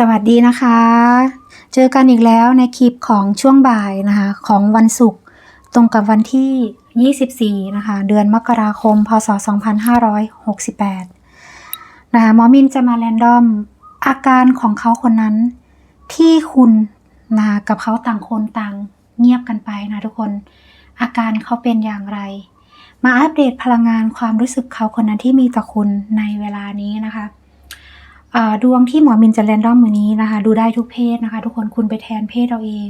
สวัสดีนะคะ เจอกันอีกแล้วในคลิปของช่วงบ่ายนะคะ ของวันศุกร์ตรงกับวันที่ 24 นะคะ เดือนมกราคม พศ 2568 นะคะหมอมินจะมาแรนดอมอาการของเขาคนนั้น ที่คุณนะคะกับเขาต่างคนต่างเงียบกันไปนะทุกคน อาการเขาเป็นอย่างไร มาอัปเดตพลังงานความรู้สึกเขาคนนั้นที่มีต่อคุณในเวลานี้นะคะ ดวงที่หมอมินจะแรนดอมมือนี้นะคะ ดูได้ทุกเพศนะคะ ทุกคนคุณไปแทนเพศเราเอง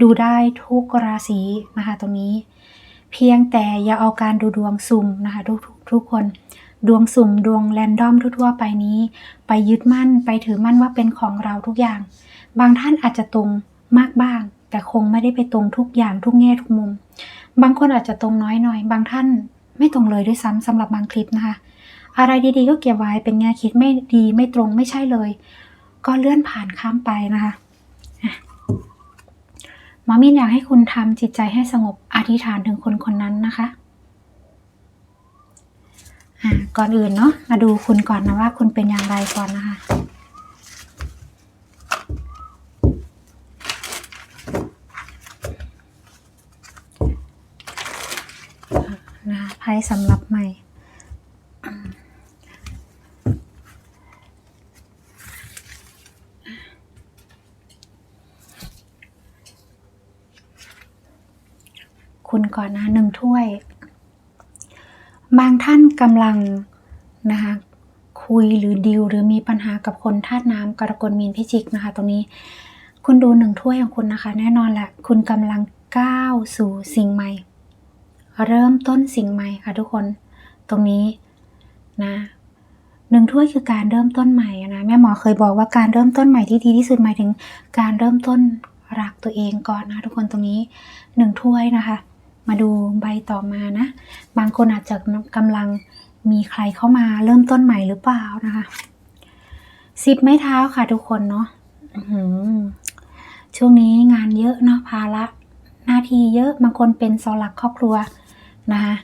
ดูได้ทุกราศีนะคะ ตรงนี้ เพียงแต่อย่าเอาการดูดวงสุ่มนะคะทุกทุกทุกคนดวงสุ่มดวงแรนดอมทั่วๆไปนี้ ไปยึดมั่นไปถือมั่นว่าเป็นของเราทุกอย่าง บางท่านอาจจะตรงมากบ้าง แต่คงไม่ได้ไปตรงทุกอย่างทุกแง่ทุกมุม บางคนอาจจะตรงน้อยหน่อย บางท่านไม่ตรงเลยด้วยซ้ำสำหรับบางคลิปนะคะ อะไรดีๆก็เก็บไว้เป็นแง่คิดไม่ดีไม่ตรงไม่ใช่เลย ก็เลื่อนผ่านข้ามไปนะคะมอมินอยากให้คุณทำจิตใจให้สงบอธิษฐานถึงคนคนนั้นนะคะะก่อนอื่นเนาะมาดูคุณก่อนนะว่าคุณเป็นอย่างไรก่อนนะคะ นะไพ่สำหรับใหม่ คุณก่อนนะหนึ่งถ้วย บางท่านกำลังนะคะคุยหรือดิวหรือมีปัญหากับคนธาตุน้ำกรกฎมีนพิจิกนะคะ ตรงนี้คุณดูหนึ่งถ้วยของคุณนะคะ แน่นอนแหละคุณกำลังก้าวสู่สิ่งใหม่ เริ่มต้นสิ่งใหม่ค่ะทุกคนตรงนี้นะหนึ่งถ้วยคือการเริ่มต้นใหม่นะแม่หมอเคยบอกว่าการเริ่มต้นใหม่ที่ดีที่สุดหมายถึง การเริ่มต้นรักตัวเองก่อนนะทุกคนตรงนี้หนึ่งถ้วยนะคะ มาดูใบต่อมานะ บางคนอาจจะกำลังมีใครเข้ามาเริ่มต้นใหม่หรือเปล่านะคะสิบไม้เท้าค่ะทุกคนเนาะช่วงนี้งานเยอะเนาะภาระหน้าที่เยอะบางคนเป็นเสาหลักครอบครัวนะคะ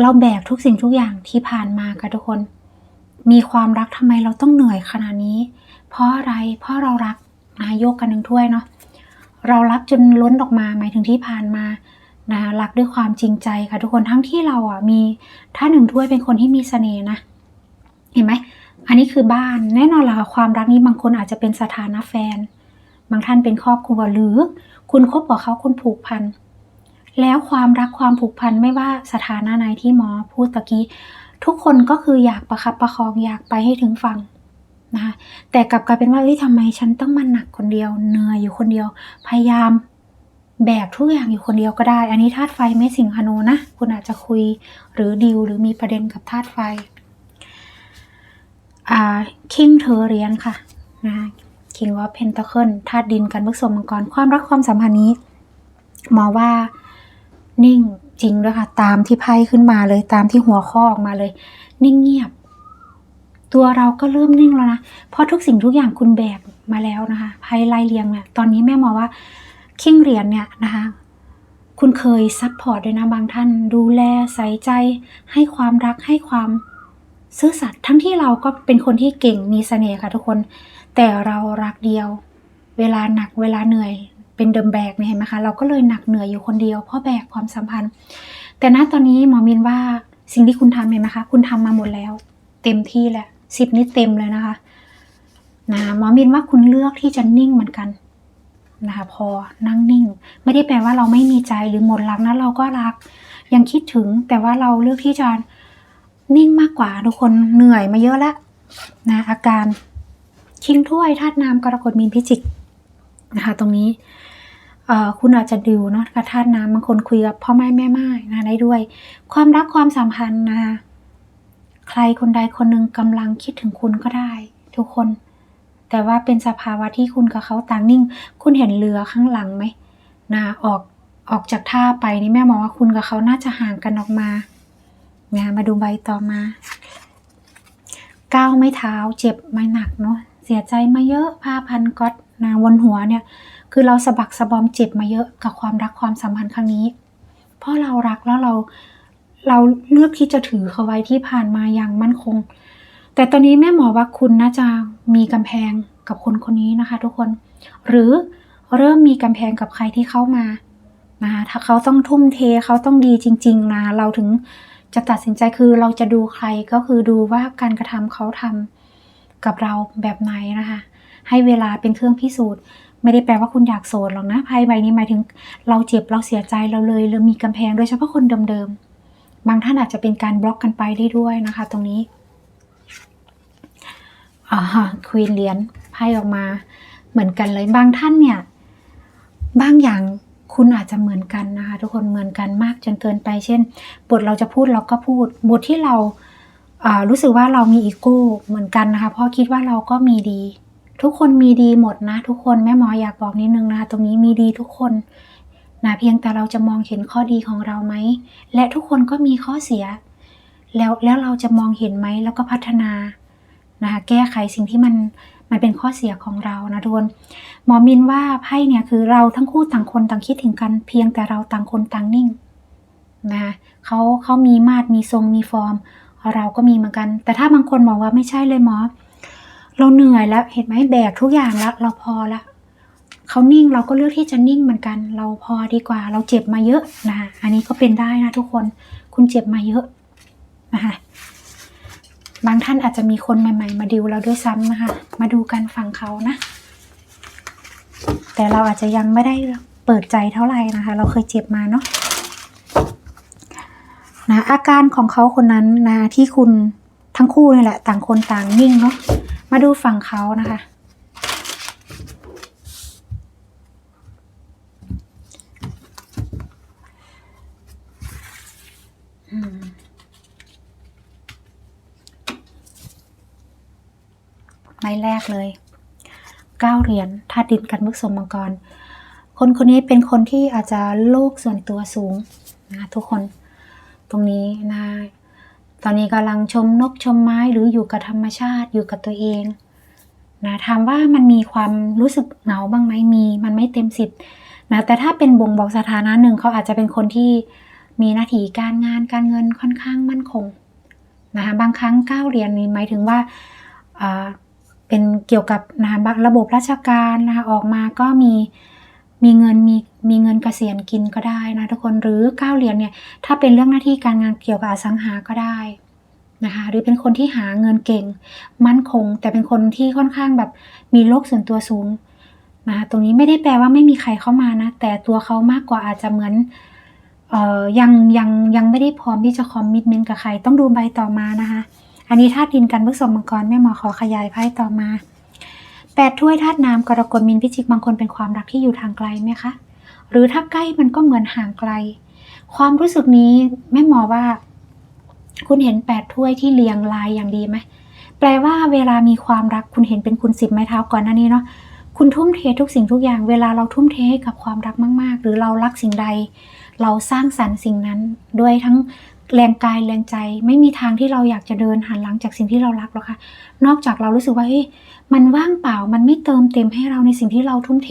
เราแบกทุกสิ่งทุกอย่างที่ผ่านมาค่ะทุกคน มีความรักทำไมเราต้องเหนื่อยขนาดนี้ เพราะอะไรเพราะเรารักนะโยกกันหนึ่งถ้วยเนาะ เรารักจนล้นออกมาหมายถึงที่ผ่านมานะคะรักด้วยความจริงใจค่ะทุกคนทั้งที่เราอะมีถ้าหนึ่งถ้วยเป็นคนที่มีเสน่ห์นะ เห็นไหมอันนี้คือบ้านแน่นอนละค่ะความรักนี้บางคนอาจจะเป็นสถานะแฟน บางท่านเป็นครอบครัวหรือ คุณคบกับเขาคุณผูกพันแล้วความรักความผูกพันไม่ว่าสถานะไหนที่หมอพูดตะกี้ ทุกคนก็คืออยากประคับประคองอยากไปให้ถึงฝั่ง นะคะแต่กลับกลายเป็นว่าเอ้ยทำไมฉันต้องมาหนักคนเดียวเหนื่อยอยู่คนเดียว พยายามแบกทุกอย่างอยู่คนเดียวก็ได้ อันนี้ธาตุไฟไม่สิงหนูนะ คุณอาจจะคุยหรือดิวหรือมีประเด็นกับธาตุไฟอ่าคิงเธอเรียนค่ะนะคิงว่าเพนตะเคิลธาตุดินกันผสมมังกรความรักความสัมพันธ์นี้มอว่านิ่งจริงด้วยค่ะ ตามที่ไพ่ขึ้นมาเลยตามที่หัวข้อออกมาเลย นิ่งเงียบ ตัวเราก็เริ่มนิ่งแล้วนะ เพราะทุกสิ่งทุกอย่างคุณแบกมาแล้วนะคะไพ่ไล่เรียงเนี่ยตอนนี้แม่มองว่าคิงเหรียญเนี่ยนะคะ คุณเคยซัพพอร์ตด้วยนะบางท่าน ดูแลใส่ใจ ให้ความรักให้ความซื่อสัตย์ทั้งที่เราก็เป็นคนที่เก่งมีเสน่ห์ค่ะทุกคน แต่เรารักเดียว เวลาหนักเวลาเหนื่อย เป็นเดิมแบกเนี่ยเห็นไหมคะ เราก็เลยหนักเหนื่อยอยู่คนเดียวเพราะแบกความสัมพันธ์ แต่ณตอนนี้หมอมินว่าสิ่งที่คุณทำเห็นไหมคะ คุณทำมาหมดแล้ว เต็มที่แหละ สิบนี่เต็มเลยนะคะนะหมอมินว่าคุณเลือกที่จะนิ่งเหมือนกันนะคะพอนั่งนิ่ง ไม่ได้แปลว่าเราไม่มีใจหรือหมดรักนะเราก็รัก ยังคิดถึงแต่ว่าเราเลือกที่จะนิ่งมากกว่าทุกคนเหนื่อยมาเยอะแล้วนะอาการคิงถ้วยธาตุน้ำกรกฎมีนพิจิกนะคะตรงนี้คุณอาจจะดิวเนาะกับธาตุน้ำบางคนคุยกับพ่อแม่แม่ไม้นะได้ด้วย ความรักความสัมพันธ์นะคะ ใครคนใดคนหนึ่งกำลังคิดถึงคุณก็ได้ ทุกคน แต่ว่าเป็นสภาวะที่คุณกับเขาต่างนิ่ง คุณเห็นเรือข้างหลังไหมนะออกออกจากท่าไปนี่แม่มองว่าคุณกับเขาน่าจะห่างกันออกมานะมาดูใบต่อมาก้าวไม่เท้า เจ็บไม่หนักเนาะเสียใจมาเยอะผ้าพันก๊อตนะบนหัวเนี่ย คือเราสะบักสะบอมเจ็บมาเยอะกับความรักความสัมพันธ์ครั้งนี้ เพราะเรารักแล้วเรา เราเลือกที่จะถือเขาไว้ที่ผ่านมาอย่างมั่นคง แต่ตอนนี้แม่หมอว่าคุณน่าจะมีกำแพงกับคนคนนี้นะคะ ทุกคน หรือเริ่มมีกำแพงกับใครที่เข้ามานะคะถ้าเขาต้องทุ่มเทเขาต้องดีจริง ๆ นะ เราถึงจะตัดสินใจคือเราจะดูใครก็คือดูว่าการกระทำเขาทำกับเราแบบไหนนะคะ ให้เวลาเป็นเครื่องพิสูจน์ ไม่ได้แปลว่าคุณอยากโสดหรอกนะไพ่ใบนี้หมายถึง เราเจ็บเราเสียใจเราเลยเรามีกำแพงโดยเฉพาะคนเดิมๆ บางท่านอาจจะเป็นการบล็อกกันไปได้ด้วยนะคะ ตรงนี้อ่าควีนเหรียญไพ่ออกมาเหมือนกันเลยบางท่านเนี่ย บางอย่างคุณอาจจะเหมือนกันนะคะทุกคนเหมือนกันมากจนเกินไป เช่น บทเราจะพูดเราก็พูด บทที่เราอ่ารู้สึกว่าเรามีอีโก้เหมือนกันนะคะเพราะคิดว่าเราก็มีดี ทุกคนมีดีหมดนะ ทุกคนแม่หมออยากบอกนิดนึงนะคะตรงนี้มีดีทุกคน นะเพียงแต่เราจะมองเห็นข้อดีของเราไหม และทุกคนก็มีข้อเสีย แล้วแล้วเราจะมองเห็นไหมแล้วก็พัฒนานะคะแก้ไขสิ่งที่มันมันเป็นข้อเสียของเรานะทุกคนหมอมินว่าไพ่เนี่ยคือเราทั้งคู่ต่างคนต่างคิดถึงกันเพียงแต่เราต่างคนต่างนิ่งนะคะเขาเขามีมาดมีทรงมีฟอร์ม เราก็มีเหมือนกัน แต่ถ้าบางคนบอกว่าไม่ใช่เลยหมอ เราเหนื่อยแล้วเห็นไหมแบกทุกอย่างแล้วเราพอละ เขานิ่งเราก็เลือกที่จะนิ่งเหมือนกัน เราพอดีกว่า เราเจ็บมาเยอะนะคะอันนี้ก็เป็นได้นะทุกคน คุณเจ็บมาเยอะนะคะบางท่านอาจจะมีคนใหม่ ๆ มาดิวเราด้วยซ้ำนะคะ มาดูกันฝั่งเขานะ แต่เราอาจจะยังไม่ได้เปิดใจเท่าไหร่นะคะ เราเคยเจ็บมาเนาะนะอาการของเขาคนนั้นนะที่คุณทั้งคู่นี่แหละ ต่างคนต่างนิ่งเนาะมาดูฝั่งเขานะคะ ไม้แรกเลยเก้าเหรียญธาตุดินกันมึกสมมังกร คนคนนี้เป็นคนที่อาจจะโลกส่วนตัวสูงนะทุกคนตรงนี้นะตอนนี้กำลังชมนกชมไม้หรืออยู่กับธรรมชาติอยู่กับตัวเองนะถามว่ามันมีความรู้สึกเหงาบ้างไหมมี มันไม่เต็มสิบนะแต่ถ้าเป็นบ่งบอกสถานะหนึ่งเขาอาจจะเป็นคนที่ มีหน้าที่การงานการเงินค่อนข้างมั่นคงนะคะบางครั้งก้าเรียญนี้หมายถึงว่าเป็นเกี่ยวกับนะคะระบบราชการนะคะออกมาก็มีมีเงินมีมีเงินเกษียณกินก็ได้นะทุกคนหรือก้าเรียญเนี่ยถ้าเป็นเรื่องหน้าที่การงานเกี่ยวกับอสังหาก็ได้นะคะหรือเป็นคนที่หาเงินเก่งมั่นคง แต่เป็นคนที่ค่อนข้างแบบมีโลกส่วนตัวสูงนะคะตรงนี้ไม่ได้แปลว่าไม่มีใครเข้ามานะแต่ตัวเขามากกว่าอาจจะเหมือน เอ่อยังยังยังไม่ได้พร้อมที่จะคอมมิตเมนต์กับใคร ต้องดูใบต่อมานะคะ อันนี้ธาตุดินกันพฤกษมังกรแม่หมอขอขยายไพ่ต่อมาแปดถ้วยธาตุน้ำกรกฎมินพิจิกบางคนเป็นความรักที่อยู่ทางไกลไหมคะ หรือถ้าใกล้มันก็เหมือนห่างไกล ความรู้สึกนี้แม่หมอว่า คุณเห็นแปดถ้วยที่เรียงรายอย่างดีไหมแปลว่าเวลามีความรักคุณเห็นเป็นคุณสิบไม้เท้าก่อนหน้านี้เนาะคุณทุ่มเททุกสิ่งทุกอย่าง เวลาเราทุ่มเทให้กับความรักมาก ๆ หรือเรารักสิ่งใด เราสร้างสรรค์สิ่งนั้นด้วยทั้งแรงกายแรงใจไม่มีทางที่เราอยากจะเดินหันหลังจากสิ่งที่เรารักหรอกค่ะ นอกจากเรารู้สึกว่าเฮ้ยมันว่างเปล่ามันไม่เติมเต็มให้เราในสิ่งที่เราทุ่มเท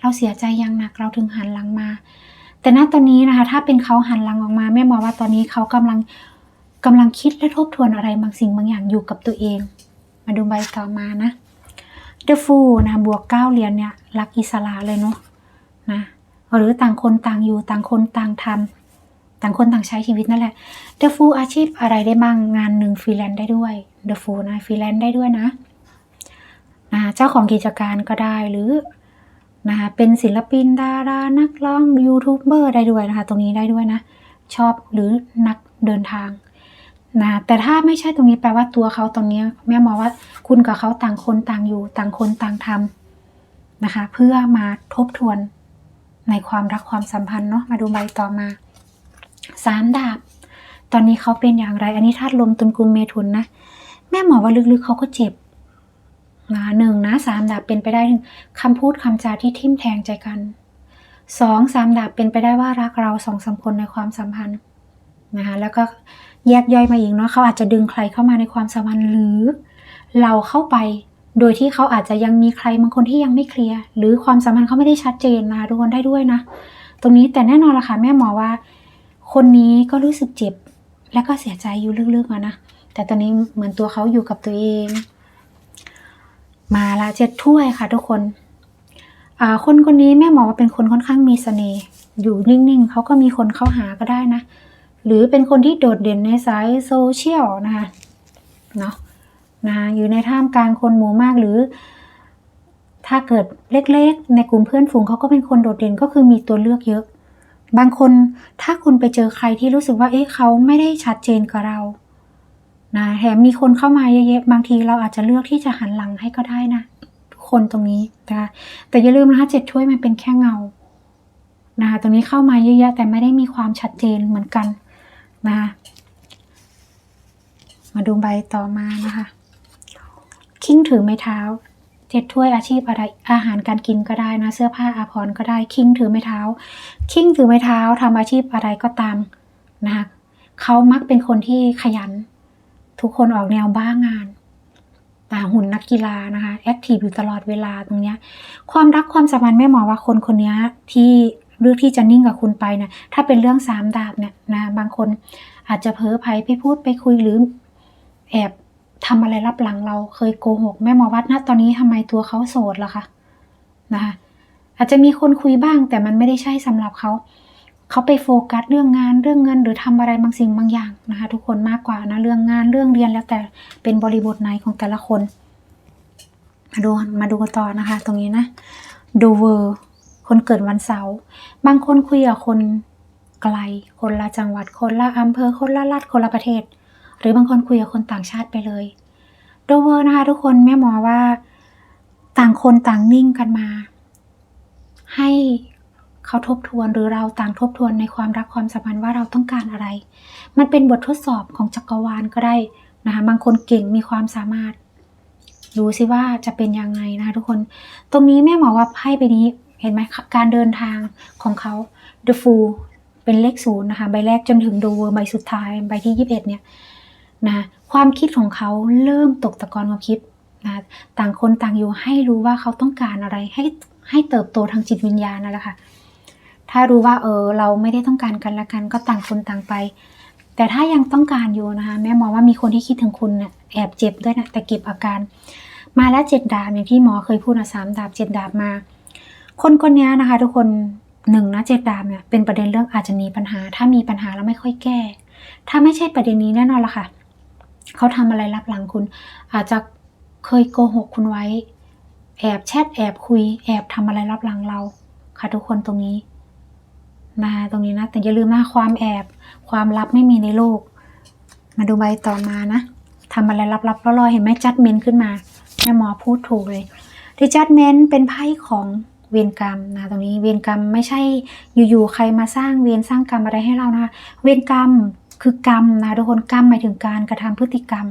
เราเสียใจอย่างหนักเราถึงหันหลังมา แต่ณตอนนี้นะคะ ถ้าเป็นเขาหันหลังออกมาแม่มองว่าตอนนี้เขากำลังกำลังคิดและทบทวนอะไรบางสิ่งบางอย่างอยู่กับตัวเอง มาดูใบต่อมานะ The Fool นะบวกเก้าเหรียญเนี่ยรักอิสระเลยเนาะนะ หรือต่างคนต่างอยู่ต่างคนต่างทำต่างคนต่างใช้ชีวิตนั่นแหละ The Fool อาชีพอะไรได้บ้างงานหนึ่งฟรีแลนซ์ได้ด้วย The Fool นะฟรีแลนซ์ได้ด้วยนะนะเจ้าของกิจการก็ได้หรือนะคะเป็นศิลปินดารานักร้องยูทูบเบอร์ได้ด้วยนะคะตรงนี้ได้ด้วยนะ ชอบหรือนักเดินทางนะแต่ถ้าไม่ใช่ตรงนี้แปลว่าตัวเขาตรงนี้แม่มองว่าคุณกับเขาต่างคนต่างอยู่ ต่างคนต่างทำนะคะ เพื่อมาทบทวน ในความรักความสัมพันธ์เนาะมาดูใบต่อมาสามดาบ ตอนนี้เขาเป็นอย่างไร อันนี้ธาตุลมตุลกุมเมถุนนะแม่หมอว่าลึกๆเขาก็เจ็บนะหนึ่งนะสามดาบเป็นไปได้ถึงคำพูดคำจาที่ทิ่มแทงใจกันสองสามดาบเป็นไปได้ว่ารักเราสองสามคนในความสัมพันธ์นะคะแล้วก็แยกย่อยมาอีกเนาะเขาอาจจะดึงใครเข้ามาในความสัมพันธ์หรือ เราเข้าไป โดยที่เขาอาจจะยังมีใครบางคนที่ยังไม่เคลียร์หรือความสัมพันธ์เขาไม่ได้ชัดเจนนะทุกคนได้ด้วยนะ ตรงนี้แต่แน่นอนละค่ะแม่หมอว่า คนนี้ก็รู้สึกเจ็บ และก็เสียใจอยู่ลึกๆนะแต่ตอนนี้เหมือนตัวเขาอยู่กับตัวเอง มาละเจ็ดถ้วยค่ะทุกคนคนคนนี้แม่หมอว่าเป็นคนค่อนข้างมีเสน่ห์อยู่นิ่งๆเขาก็มีคนเข้าหาก็ได้นะ หรือเป็นคนที่โดดเด่นในสายโซเชียลนะคะเนาะ นะอยู่ในท่ามกลางคนหมู่มากหรือ ถ้าเกิดเล็กๆ ในกลุ่มเพื่อนฝูงเขาก็เป็นคนโดดเด่นก็คือมีตัวเลือกเยอะ บางคนถ้าคุณไปเจอใครที่รู้สึกว่าเอ๊ะเขาไม่ได้ชัดเจนกับเรานะแถมมีคนเข้ามาเยอะๆบางทีเราอาจจะเลือกที่จะหันหลังให้ก็ได้นะทุกคนตรงนี้นะคะแต่อย่าลืมนะคะเจ็ดถ้วยมันเป็นแค่เงานะคะตรงนี้เข้ามาเยอะๆแต่ไม่ได้มีความชัดเจนเหมือนกันนะคะมาดูใบต่อมานะคะ คิงถือไม้เท้าเจ็ดถ้วยอาชีพอะไรอาหารการกินก็ได้นะ เสื้อผ้าอาภรณ์ก็ได้คิงถือไม้เท้า คิงถือไม้เท้าทำอาชีพอะไรก็ตามนะคะเขามักเป็นคนที่ขยัน ทุกคนออกแนวบ้างานแต่หุ่นนักกีฬานะคะแอคทีฟอยู่ตลอดเวลาตรงเนี้ย ความรักความสัมพันธ์แม่หมอว่าคนคนนี้ที่เลือกที่จะนิ่งกับคุณไปเนี่ยถ้าเป็นเรื่องสามดาบเนี่ยนะบางคนอาจจะเพ้อไพไปพูดไปคุยหรือแอบ ทำอะไรรับหลังเราเคยโกหกแม่หมอวัดนะตอนนี้ทำไมตัวเขาโสดล่ะคะนะคะอาจจะมีคนคุยบ้างแต่มันไม่ได้ใช่สำหรับเขา เขาไปโฟกัสเรื่องงานเรื่องเงิน หรือทำอะไรบางสิ่งบางอย่างนะคะทุกคนมากกว่านะเรื่องงานเรื่องเรียนแล้วแต่เป็นบริบทไหนของแต่ละคน มาดูมาดูกันต่อนะคะ ตรงนี้นะดูเวอร์คนเกิดวันเสาร์บางคนคุยกับคนไกล คนละจังหวัดคนละอำเภอคนละรัฐคนละประเทศ รือบางคนคุยกับคนต่างชาติไปเลยโดเวอร์นะคะทุกคนแม่หมอว่าต่างคนต่างนิ่งกันมา ให้เขาทบทวนหรือเราต่างทบทวนในความรักความสัมพันธ์ว่าเราต้องการอะไร มันเป็นบททดสอบของจักรวาลก็ได้นะคะบางคนเก่งมีความสามารถ ดูสิว่าจะเป็นยังไงนะคะทุกคน ตรงนี้แม่หมอว่าไพ่ใบนี้เห็นไหมการเดินทางของเขา The Fool เป็นเลขศูนย์นะคะ ใบแรกจนถึง The World ใบสุดท้าย ใบที่ 21 เนี่ย นะความคิดของเขาเริ่มตกตะกอนความคิดนะต่างคนต่างอยู่ให้รู้ว่าเขาต้องการอะไรให้ให้เติบโตทางจิตวิญญาณนั่นแหละค่ะ ถ้ารู้ว่าเออเราไม่ได้ต้องการกันละกันก็ต่างคนต่างไป แต่ถ้ายังต้องการอยู่นะคะแม่มองว่ามีคนที่คิดถึงคุณนี่ยแอบเจ็บด้วยนะแต่เก็บอาการ มาแล้วเจ็ดดาบอย่างที่หมอเคยพูดนะสามดาบเจ็ดดาบมา คนคนนี้นะคะ ทุกคนหนึ่งนะเจ็ดดาบเนี่ยเป็นประเด็นเรื่องอาจจะมีปัญหา ถ้ามีปัญหาแล้วไม่ค่อยแก้ ถ้าไม่ใช่ประเด็นนี้แน่นอนละค่ะ เขาทำอะไรรับหลังคุณ อาจจะเคยโกหกคุณไว้ แอบแชทแอบคุย แอบทำอะไรรับหลังเรา ค่ะทุกคนตรงนี้นะคะตรงนี้นะ แต่อย่าลืมนะความแอบความลับไม่มีในโลก มาดูใบต่อมานะทำอะไรลับๆล่อๆเห็นไหมจัดเมนขึ้นมาแม่หมอพูดถูกเลยที่จัดเมนเป็นไพ่ของเวรกรรมนะตรงนี้เวรกรรมไม่ใช่อยู่ๆใครมาสร้างเวรสร้างกรรมอะไรให้เรานะคะเวรกรรม คือกรรมนะทุกคนกรรมหมายถึงการกระทำพฤติกรรม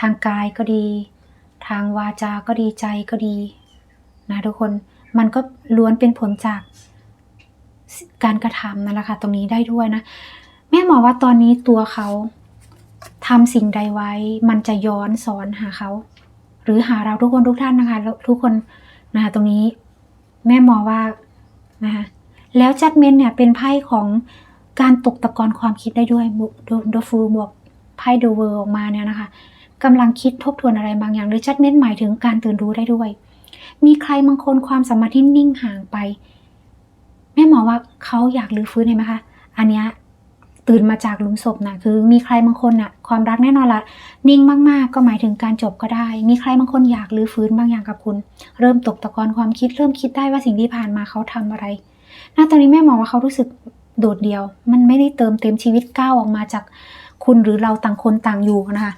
ทางกายก็ดี ทางวาจาก็ดีใจก็ดีนะทุกคนมันก็ล้วนเป็นผลจากการกระทำนั่นแหละค่ะตรงนี้ได้ด้วยนะ แม่หมอว่าตอนนี้ตัวเขาทำสิ่งใดไว้ มันจะย้อนสอนหาเขา หรือหาเราทุกคนทุกท่านนะคะแล้วทุกคนนะคะตรงนี้ แม่หมอว่านะคะแล้วจัดเมนเนี่ยเป็นไพ่ของ การตกตะกอนความคิดได้ด้วยโดฟูบวกไพ่โดเวอร์ออกมาเนี่ยนะคะกำลังคิดทบทวนอะไรบางอย่าง หรือจัดเมนหมายถึงการตื่นรู้ได้ด้วย มีใครบางคนความสามารถที่นิ่งห่างไปแม่หมอว่าเขาอยากรื้อฟื้นเห็นไหมคะอันเนี้ยตื่นมาจากหลุมศพนะคือ มีใครบางคนน่ะ ความรักแน่นอนละนิ่งมากๆ ก็หมายถึงการจบก็ได้ มีใครบางคนอยากรื้อฟื้นบางอย่างกับคุณ เริ่มตกตะกอนความคิด เริ่มคิดได้ว่าสิ่งที่ผ่านมาเขาทำอะไรณตอนนี้แม่หมอว่าเขารู้สึก โดดเดี่ยว มันไม่ได้เติมเต็มชีวิตก้าวออกมาจากคุณหรือเราต่างคนต่างอยู่นะคะ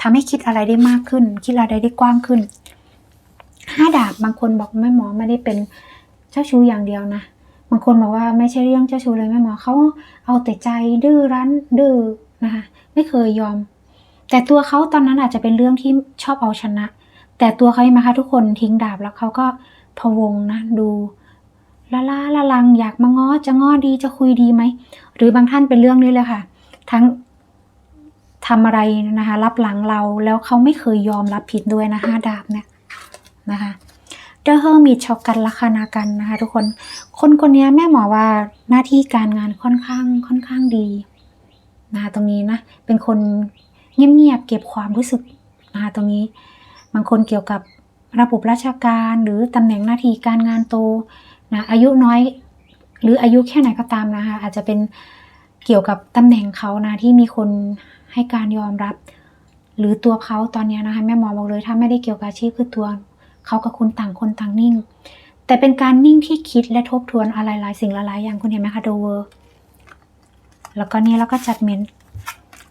ทำให้คิดอะไรได้มากขึ้น คิดอะไรได้กว้างขึ้นห้าดาบบางคนบอกแม่หมอไม่ได้เป็นเจ้าชู้อย่างเดียวนะบางคนบอกว่าไม่ใช่เรื่องเจ้าชู้เลยแม่หมอเขาเอาแต่ใจดื้อรั้นดื้อนะคะไม่เคยยอม แต่ตัวเขาตอนนั้นอาจจะเป็นเรื่องที่ชอบเอาชนะ แต่ตัวเขาเองนะคะทุกคนทิ้งดาบแล้วเขาก็พะวงนะดู ละล่าละลังอยากมาง้อจะง้อดีจะคุยดีไหม หรือบางท่านเป็นเรื่องนี้เลยค่ะ ทั้งทำอะไรนะคะ รับหลังเราแล้วเขาไม่เคยยอมรับผิดด้วยนะคะดาบเนี่ยนะคะเดอะเฮอร์มิตชอบกันลัคนากันนะคะ ทุกคนคนคนนี้แม่หมอว่าหน้าที่การงานค่อนข้างค่อนข้างดีนะคะตรงนี้นะ เป็นคนเงียบๆเก็บความรู้สึกนะคะตรงนี้ บางคนเกี่ยวกับระบบราชการหรือตำแหน่งหน้าที่การงานโต นะอายุน้อย หรืออายุแค่ไหนก็ตามนะคะอาจจะเป็นเกี่ยวกับตำแหน่งเขานะที่มีคนให้การยอมรับ หรือตัวเขาตอนนี้นะคะแม่หมอบอกเลยถ้าไม่ได้เกี่ยวกับอาชีพคือตัวเขากับคุณต่างคนต่างนิ่ง แต่เป็นการนิ่งที่คิดและทบทวนอะไรหลายสิ่งหลายอย่างคุณเห็นไหมคะดเวอร์แล้วก็นี่แล้วก็จัดเมน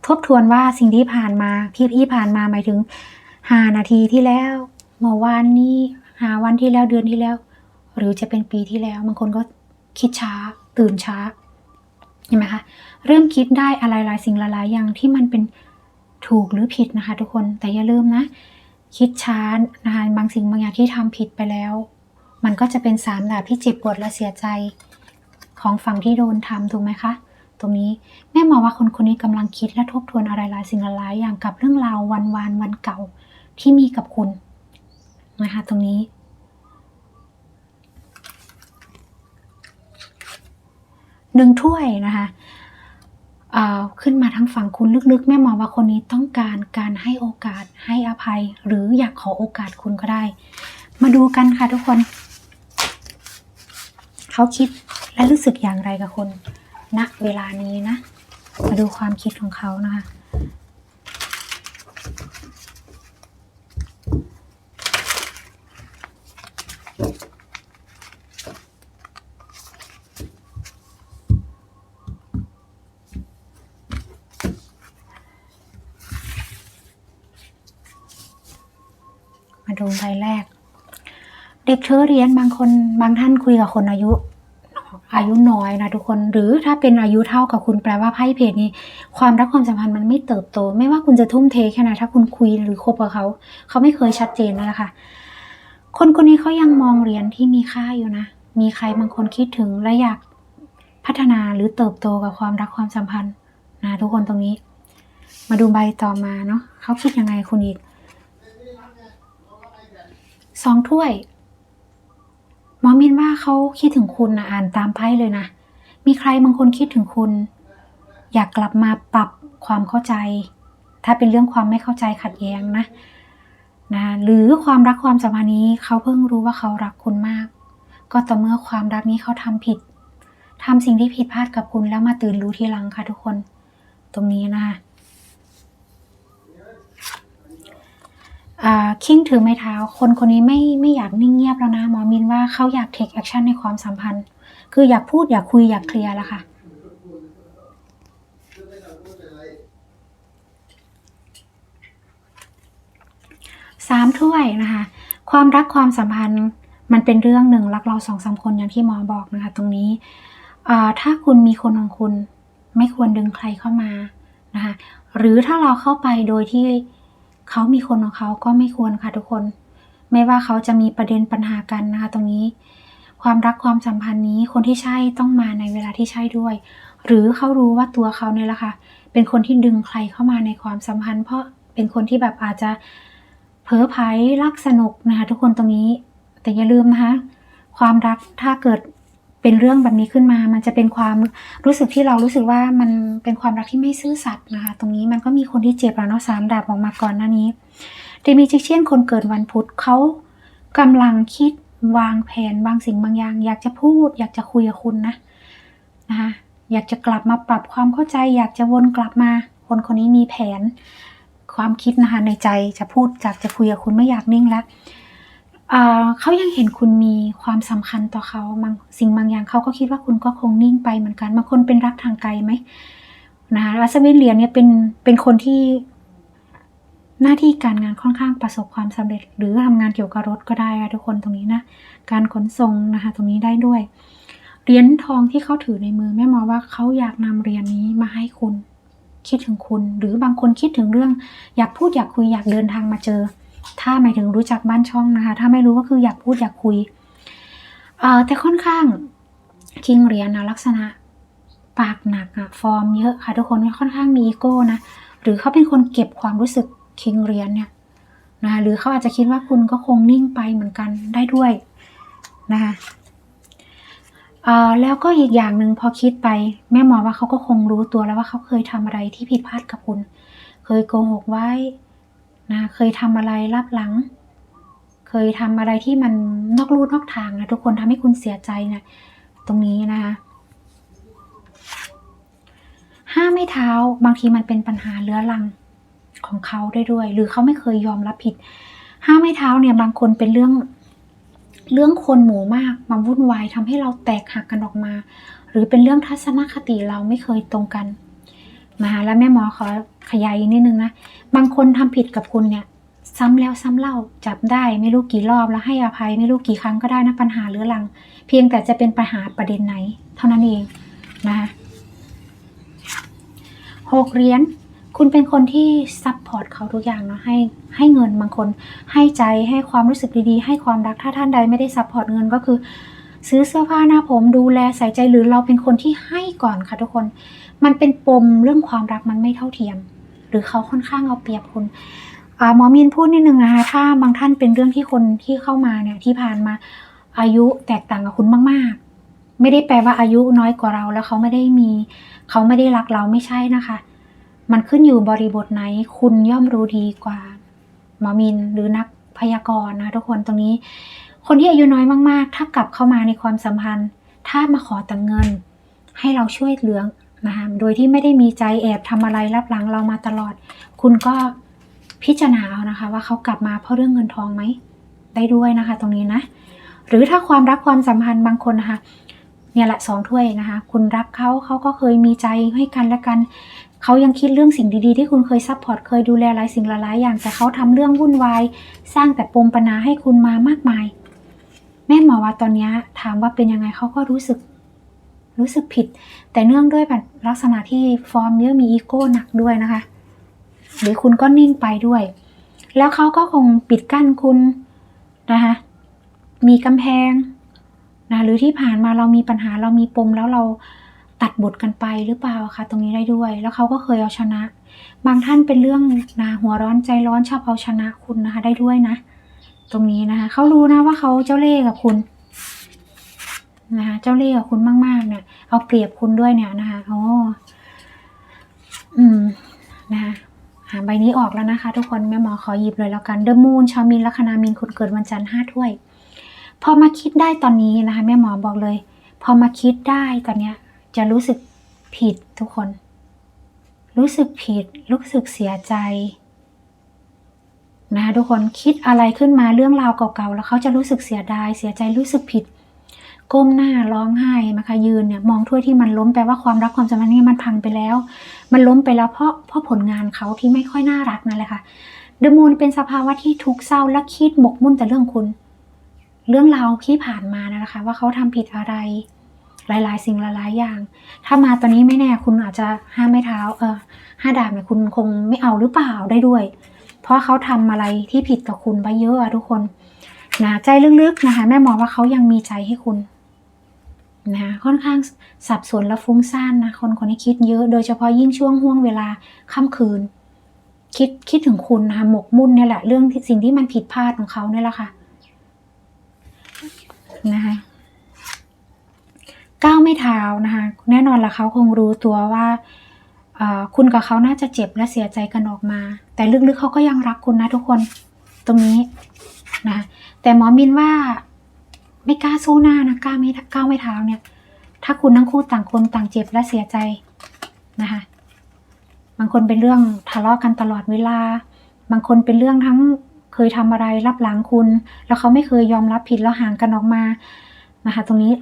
ทบทวนว่าสิ่งที่ผ่านมาที่ที่ผ่านมาหมายถึงหานาทีที่แล้วเมื่อวานนี้หาวันที่แล้วเดือนที่แล้ว หรือจะเป็นปีที่แล้ว บางคนก็คิดช้า ตื่นช้าเห็นไหมคะเริ่มคิดได้อะไรหลายสิ่งหลายอย่างที่มันเป็นถูกหรือผิดนะคะ ทุกคนแต่อย่าลืมนะ คิดช้านะคะบางสิ่งบางอย่างที่ทำผิดไปแล้ว มันก็จะเป็นสามดาบที่เจ็บปวดและเสียใจของฝั่งที่โดนทำถูกไหมคะตรงนี้แม่มองว่าคนคนนี้กำลังคิดและทบทวนอะไรหลายสิ่งหลายอย่างกับเรื่องราววันวานวันเก่าที่มีกับคุณนะคะตรงนี้ หนึ่งถ้วยนะคะเอ่อขึ้นมาทั้งฝั่งคุณลึกๆ แม่มองว่าคนนี้ต้องการการให้โอกาสให้อภัย หรืออยากขอโอกาสคุณก็ได้ มาดูกันค่ะทุกคน เขาคิดและรู้สึกอย่างไรกับคุณณเวลานี้นะ มาดูความคิดของเขานะคะ มาดูใบแรก เด็กเชอเรียนบางคนบางท่านคุยกับคนอายุ อายุน้อยนะทุกคนหรือถ้าเป็นอายุเท่ากับคุณแปลว่าไพ่เพจนี้ ความรักความสัมพันธ์มันไม่เติบโต ไม่ว่าคุณจะทุ่มเทแค่ไหนถ้าคุณคุยหรือคบกับเขา เขาไม่เคยชัดเจนนั่นแหละค่ะคนคนนี้เขายังมองเหรียญที่มีค่าอยู่นะ มีใครบางคนคิดถึงและอยากพัฒนาหรือเติบโตกับความรักความสัมพันธ์นะทุกคนตรงนี้ มาดูใบต่อมาเนาะเขาคิดยังไงคุณอีก สองถ้วย หมอมินว่าเขาคิดถึงคุณนะอ่านตามไพ่เลยนะ มีใครบางคนคิดถึงคุณ อยากกลับมาปรับความเข้าใจ ถ้าเป็นเรื่องความไม่เข้าใจขัดแย้งนะนะหรือความรักความสัมพันธ์นี้เขาเพิ่งรู้ว่าเขารักคุณมาก ก็ต่อเมื่อความรักนี้เขาทำผิดทำสิ่งที่ผิดพลาดกับคุณแล้วมาตื่นรู้ทีหลังค่ะทุกคน ตรงนี้นะคะ อ่า คิงถือไม้เท้า คนคนนี้ไม่ไม่อยากนิ่งเงียบแล้วนะหมอมินว่าเขาอยากเทคแอคชั่นในความสัมพันธ์ คืออยากพูดอยากคุยอยากเคลียร์แล้วค่ะ สามถ้วยนะคะ ความรักความสัมพันธ์มันเป็นเรื่องหนึ่งรักเราสองสามคนอย่างที่หมอบอกนะคะ ตรงนี้ถ้าคุณมีคนของคุณ ไม่ควรดึงใครเข้ามานะคะ หรือถ้าเราเข้าไปโดยที่ เขามีคนของเขาก็ไม่ควรค่ะทุกคน ไม่ว่าเขาจะมีประเด็นปัญหากันนะคะตรงนี้ ความรักความสัมพันธ์นี้คนที่ใช่ต้องมาในเวลาที่ใช่ด้วย หรือเขารู้ว่าตัวเขาเนี่ยแหละค่ะเป็นคนที่ดึงใครเข้ามาในความสัมพันธ์ เพราะเป็นคนที่แบบอาจจะเพ้อไพรรักสนุกนะคะทุกคนตรงนี้ แต่อย่าลืมนะคะความรักถ้าเกิด เป็นเรื่องแบบนี้ขึ้นมา มันจะเป็นความรู้สึกที่เรารู้สึกว่ามันเป็นความรักที่ไม่ซื่อสัตย์นะคะ ตรงนี้มันก็มีคนที่เจ็บแล้วเนาะสามดาบออกมาก่อนหน้านี้เดมิจิเชียนคนเกิดวันพุธเขากำลังคิดวางแผนบางสิ่งบางอย่าง อยากจะพูด อยากจะคุยกับคุณนะนะคะอยากจะกลับมาปรับความเข้าใจ อยากจะวนกลับมา คนคนนี้มีแผนความคิดนะคะในใจจะพูดจากจะคุยกับคุณไม่อยากนิ่งแล้ว อ่อเขายังเห็นคุณมีความสำคัญต่อเขาบางสิ่งบางอย่างเขาก็คิดว่าคุณก็คงนิ่งไปเหมือนกันบางคนเป็นรักทางไกลไหมนะคะวัสวินเรียญเนี่ยเป็นเป็นคนที่หน้าที่การงานค่อนข้างประสบความสำเร็จ หรือทำงานเกี่ยวกับรถก็ได้ค่ะทุกคนตรงนี้นะ การขนส่งนะคะตรงนี้ได้ด้วยเหรียญทองที่เขาถือในมือแม่มองว่าเขาอยากนำเหรียญนี้มาให้คุณ คิดถึงคุณ หรือบางคนคิดถึงเรื่อง อยากพูดอยากคุยอยากเดินทางมาเจอ ถ้าหมายถึงรู้จักบ้านช่องนะคะ ถ้าไม่รู้ก็คืออยากพูดอยากคุย เอ่อแต่ค่อนข้างคิงเหรียญนะลักษณะปากหนักอะฟอร์มเยอะค่ะทุกคนค่อนข้างมีอีโก้นะ หรือเขาเป็นคนเก็บความรู้สึกคิงเหรียญเนี่ยนะคะหรือเขาอาจจะคิดว่าคุณก็คงนิ่งไปเหมือนกันได้ด้วยนะคะเอ่อแล้วก็อีกอย่างหนึ่งพอคิดไป แม่หมอว่าเขาก็คงรู้ตัวแล้วว่าเขาเคยทำอะไรที่ผิดพลาดกับคุณ เคเคยโกหกไว้ นะเคยทำอะไรลับหลัง เคยทำอะไรที่มันนอกลู่นอกทางนะทุกคนทำให้คุณเสียใจนะตรงนี้นะคะห้าไม่เท้าบางทีมันเป็นปัญหาเรื้อรังของเขาได้ด้วย หรือเขาไม่เคยยอมรับผิด ห้าไม่เท้าเนี่ยบางคนเป็นเรื่องเรื่องคนหมู่มากมาวุ่นวายทำให้เราแตกหักกันออกมา หรือเป็นเรื่องทัศนคติเราไม่เคยตรงกัน นะคะแล้วแม่หมอขอขยายอีกนิดนึงนะ บางคนทำผิดกับคุณเนี่ย ซ้ำแล้วซ้ำเล่าจับได้ไม่รู้กี่รอบแล้วให้อภัยไม่รู้กี่ครั้งก็ได้นะปัญหาเรื้อรัง เพียงแต่จะเป็นปัญหาประเด็นไหน เท่านั้นเองนะคะหกเหรียญคุณเป็นคนที่ซัพพอร์ตเขาทุกอย่างเนาะให้ให้เงินบางคนให้ใจให้ความรู้สึกดีๆ ให้ความรักถ้าท่านใดไม่ได้ซัพพอร์ตเงินก็คือ ซื้อเสื้อผ้าหน้าผมดูแลใส่ใจหรือเราเป็นคนที่ให้ก่อนค่ะทุกคน มันเป็นปมเรื่องความรักมันไม่เท่าเทียม หรือเขาค่อนข้างเอาเปรียบคุณหมอมีนพูดนิดนึงนะคะถ้าบางท่านเป็นเรื่องที่คนที่เข้ามาเนี่ยที่ผ่านมาอายุแตกต่างกับคุณมาก ๆ ไม่ได้แปลว่าอายุน้อยกว่าเราแล้วเขาไม่ได้มีเขาไม่ได้รักเราไม่ใช่นะคะ มันขึ้นอยู่บริบทไหนคุณย่อมรู้ดีกว่า หมอมินหรือนักพยากรณ์นะทุกคนตรงนี้ คนที่อายุน้อยมาก ๆ ถ้ากลับเข้ามาในความสัมพันธ์ ถ้ามาขอแต่งเงิน ให้เราช่วยเหลือ นะคะโดยที่ไม่ได้มีใจแอบทำอะไรรับหลังเรามาตลอด คุณก็พิจารณาเอานะคะ ว่าเขากลับมาเพราะเรื่องเงินทองไหมได้ด้วยนะคะ ตรงนี้นะ หรือถ้าความรักความสัมพันธ์บางคนนะคะเนี่ยแหละสองถ้วยนะคะ คุณรักเขาเขาก็เคยมีใจให้กันและกันเขายังคิดเรื่องสิ่งดีๆ ที่คุณเคยซัพพอร์ตเคยดูแลหลายสิ่งหลายอย่าง แต่เขาทำเรื่องวุ่นวายสร้างแต่ปมปัญหาให้คุณมามากมาย แม่หมอว่าตอนนี้ถามว่าเป็นยังไงเขาก็รู้สึก รู้สึกผิด แต่เนื่องด้วยแบบลักษณะที่ฟอร์มเยอะมีอีโก้หนักด้วยนะคะ หรือคุณก็นิ่งไปด้วย แล้วเขาก็คงปิดกั้นคุณนะคะมีกำแพงนะหรือที่ผ่านมาเรามีปัญหาเรามีปมแล้วเราตัดบทกันไปหรือเปล่าคะตรงนี้ได้ด้วย แล้วเขาก็เคยเอาชนะ บางท่านเป็นเรื่องนะหัวร้อนใจร้อนชอบเอาชนะคุณนะคะ ได้ด้วยนะ ตรงนี้นะคะเขารู้นะว่าเขาเจ้าเล่ห์กับคุณ นะคะ เจ้าเล่ห์กับคุณมากๆเนี่ยเอาเปรียบคุณด้วยเนี่ยนะคะอ๋ออืมนะคะใบนี้ออกแล้วนะคะ ทุกคนแม่หมอขอหยิบเลยแล้วกันเดอะมูนชาวมินลัคนามินคุณเกิดวันจันทร์ห้าถ้วย พอมาคิดได้ตอนนี้นะคะ แม่หมอบอกเลย พอมาคิดได้ตอนเนี้ย จะรู้สึกผิดทุกคน รู้สึกผิด รู้สึกเสียใจนะคะทุกคนคิดอะไรขึ้นมาเรื่องราวเก่าๆแล้วเขาจะรู้สึกเสียดาย เสียใจรู้สึกผิด ก้มหน้าร้องไห้นะคะ ยืนเนี่ยมองถ้วยที่มันล้มแปลว่าความรักความสัมพันธ์นี้มันพังไปแล้ว มันล้มไปแล้วเพราะเพราะผลงานเขาที่ไม่ค่อยน่ารักนั่นแหละค่ะเดอะมูนเป็นสภาวะที่ทุกข์เศร้าและคิดหมกมุ่นแต่เรื่องคุณ เรื่องราวที่ผ่านมานะคะ ว่าเขาทำผิดอะไร หลาย ๆ สิ่งหลายๆอย่าง ถ้ามาตอนนี้ไม่แน่คุณอาจจะห้ามไม่เท้าเออห้าดาบเนี่ยคุณคงไม่เอาหรือเปล่าได้ด้วย เพราะเขาทำอะไรที่ผิดกับคุณไปเยอะอะทุกคนนะใจลึกๆนะคะแม่มองว่าเขายังมีใจให้คุณ นะค่อนข้างสับสนและฟุ้งซ่านนะคนคนนี้คิดเยอะ โดยเฉพาะยิ่งช่วงห่วงเวลาค่ำคืน คิดคิดถึงคุณนะคะหมกมุ่นเนี่ยแหละ เรื่องสิ่งที่มันผิดพลาดของเขาเนี่ยแหละค่ะนะคะก้าวไม่เท้านะคะแน่นอนละเขาคงรู้ตัวว่าคุณกับเขาน่าจะเจ็บและเสียใจกันออกมา แต่ลึกๆเขาก็ยังรักคุณนะทุกคนตรงนี้นะแต่หมอมินว่า ไม่กล้าสู้หน้านะกล้าไม่ก้าวไม่เท้าเนี่ย ถ้าคุณทั้งคู่ต่างคนต่างเจ็บและเสียใจนะคะบางคนเป็นเรื่องทะเลาะกันตลอดเวลา บางคนเป็นเรื่องทั้งเคยทำอะไรรับหลังคุณ แล้วเขาไม่เคยยอมรับผิดแล้วห่างกันออกมานะคะตรงนี้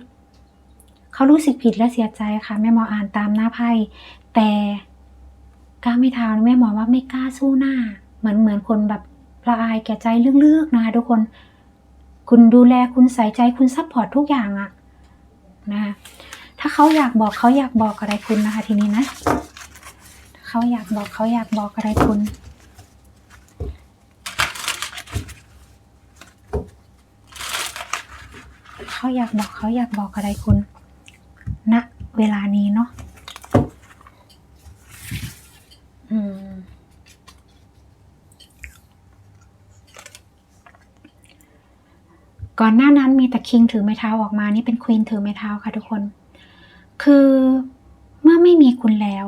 เขารู้สึกผิดและเสียใจค่ะแม่หมออ่านตามหน้าไพ่แต่กล้าไม่เท้าแม่หมอว่าไม่กล้าสู้หน้า เหมือนเหมือนคนแบบละอายแก่ใจลึกๆนะคะทุกคน คุณดูแลคุณใส่ใจคุณซัพพอร์ตทุกอย่างอะนะคะถ้าเขาอยากบอกเขาอยากบอกอะไรคุณนะคะ ทีนี้นะเขาอยากบอกเขาอยากบอกอะไรคุณเขาอยากบอกเขาอยากบอกอะไรคุณณเวลานี้เนาะ ก่อนหน้านั้นมีแต่คิงถือไม้เท้าออกมา นี่เป็นควีนถือไม้เท้าค่ะทุกคน คือเมื่อไม่มีคุณแล้ว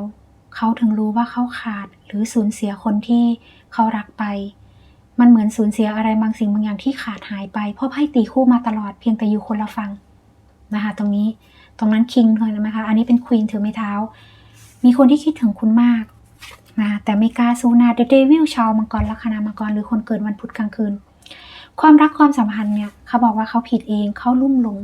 เขาถึงรู้ว่าเขาขาดหรือสูญเสียคนที่เขารักไป มันเหมือนสูญเสียอะไรบางสิ่งบางอย่างที่ขาดหายไป เพราะไพ่ตีคู่มาตลอดเพียงแต่อยู่คนละฝั่งนะคะตรงนี้ตรงนั้นคิงเลยนะคะ อันนี้เป็นควีนถือไม้เท้า มีคนที่คิดถึงคุณมากนะแต่ไม่กล้าสู้หน้าเดวิลชาวมังกรลัคนามังกรหรือคนเกิดวันพุธกลางคืน ความรักความสัมพันธ์เนี่ยเขาบอกว่าเขาผิดเองเขาลุ่มหลง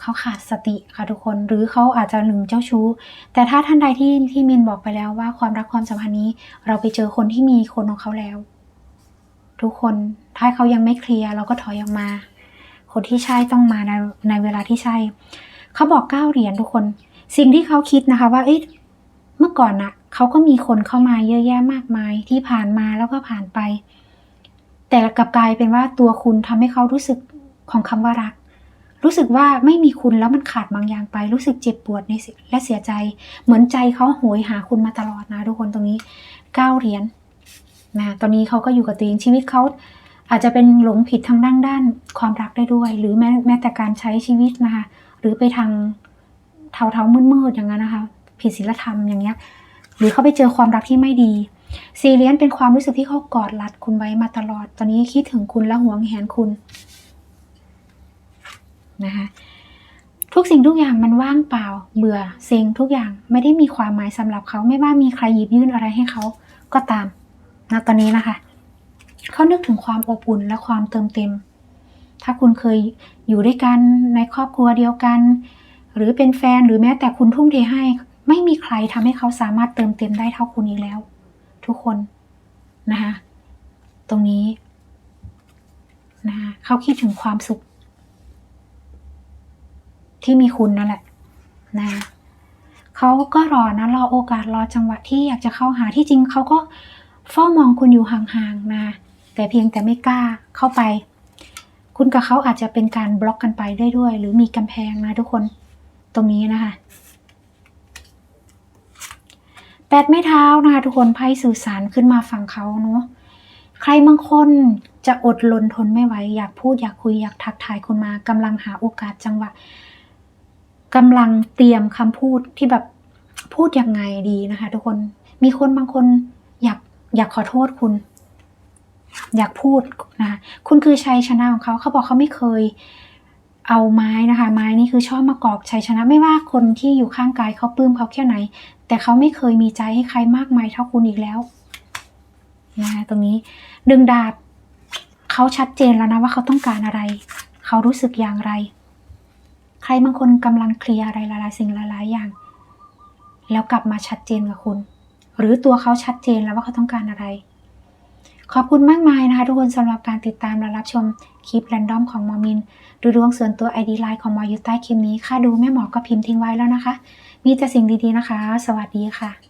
เขาขาดสติค่ะทุกคนหรือเขาอาจจะหนึ่งเจ้าชู้ แต่ถ้าท่านใดที่ที่มินบอกไปแล้วว่าความรักความสัมพันธ์นี้ เราไปเจอคนที่มีคนของเขาแล้ว ทุกคนถ้าเขายังไม่เคลียร์เราก็ถอยออกมา คนที่ใช่ต้องมาในในเวลาที่ใช่เขาบอกเก้าเหรียญทุกคน สิ่งที่เขาคิดนะคะว่าเอ๊ะเมื่อก่อนน่ะเขาก็มีคนเข้ามาเยอะแยะมากมายที่ผ่านมาแล้วก็ผ่านไป แต่กลับกลายเป็นว่าตัวคุณทำให้เขารู้สึกของคำว่ารัก รู้สึกว่าไม่มีคุณแล้วมันขาดบางอย่างไป รู้สึกเจ็บปวดในสิและเสียใจ เหมือนใจเขาโหยหาคุณมาตลอดนะทุกคนตรงนี้เก้าเหรียญนะตอนนี้เขาก็อยู่กับตัวเองชีวิตเขาอาจจะเป็นหลงผิดทางด้านด้านความรักได้ด้วย หรือแม้แม้แต่การใช้ชีวิตนะคะ หรือไปทางเทาเทาๆมืดๆอย่างนั้นนะคะ ผิดศีลธรรมอย่างเงี้ย หรือเขาไปเจอความรักที่ไม่ดี ซีเรียนเป็นความรู้สึกที่เขากอดรัดคุณไว้มาตลอด ตอนนี้คิดถึงคุณและหวงแหนคุณนะคะทุกสิ่งทุกอย่างมันว่างเปล่า เบื่อเซ็งทุกอย่างไม่ได้มีความหมายสำหรับเขาไม่ว่ามีใครหยิบยื่นอะไรให้เขาก็ตามนะตอนนี้นะคะเขานึกถึงความอบอุ่นและความเติมเต็ม ถ้าคุณเคยอยู่ด้วยกันในครอบครัวเดียวกัน หรือเป็นแฟนหรือแม้แต่คุณทุ่มเทให้ ไม่มีใครทำให้เขาสามารถเติมเต็มได้เท่าคุณอีกแล้ว ทุกคนนะคะตรงนี้นะคะเขาคิดถึงความสุข ที่มีคุณนั่นแหละนะเขาก็รอนะรอโอกาสรอจังหวะที่อยากจะเข้าหาที่จริงเขาก็เฝ้ามองคุณอยู่ห่างๆนะแต่เพียงแต่ไม่กล้าเข้าไป คุณกับเขาอาจจะเป็นการบล็อกกันไปได้ด้วย หรือมีกำแพงนะทุกคนตรงนี้นะคะ แปดไม้เท้านะคะทุกคนไพ่สื่อสารขึ้นมาฝั่งเขาเนาะใครบางคนจะอดลนทนไม่ไหวอยากพูดอยากคุยอยากทักทายคุณมากำลังหาโอกาสจังหวะกำลังเตรียมคำพูดที่แบบพูดยังไงดีนะคะ ทุกคนมีคนบางคนอยากอยากขอโทษคุณ อยากพูดนะคุณคือชัยชนะของเขาเขาบอกเขาไม่เคยเอาไม้นะคะ ไม้นี่คือชอบมากอกชัยชนะไม่ว่าคนที่อยู่ข้างกายเขาปลื้มเขาแค่ไหน แต่เขาไม่เคยมีใจให้ใครมากมายเท่าคุณอีกแล้วนะคะตรงนี้ดึงดาบเขาชัดเจนแล้วนะว่าเขาต้องการอะไร เขารู้สึกอย่างไร ใครบางคนกำลังเคลียร์อะไรหลายๆสิ่งหลายๆอย่าง แล้วกลับมาชัดเจนกับคุณ หรือตัวเขาชัดเจนแล้วว่าเขาต้องการอะไร ขอบคุณมากมายนะคะ ทุกคนสำหรับการติดตามและรับชมคลิปแรนดอมของมอมินดูดวงส่วนตัว ID ไลน์ของมออยู่ใต้คลิปนี้ ค่าดูแม่หมอก็พิมพ์ทิ้งไว้แล้วนะคะ มีแต่สิ่งดีๆนะคะ สวัสดีค่ะ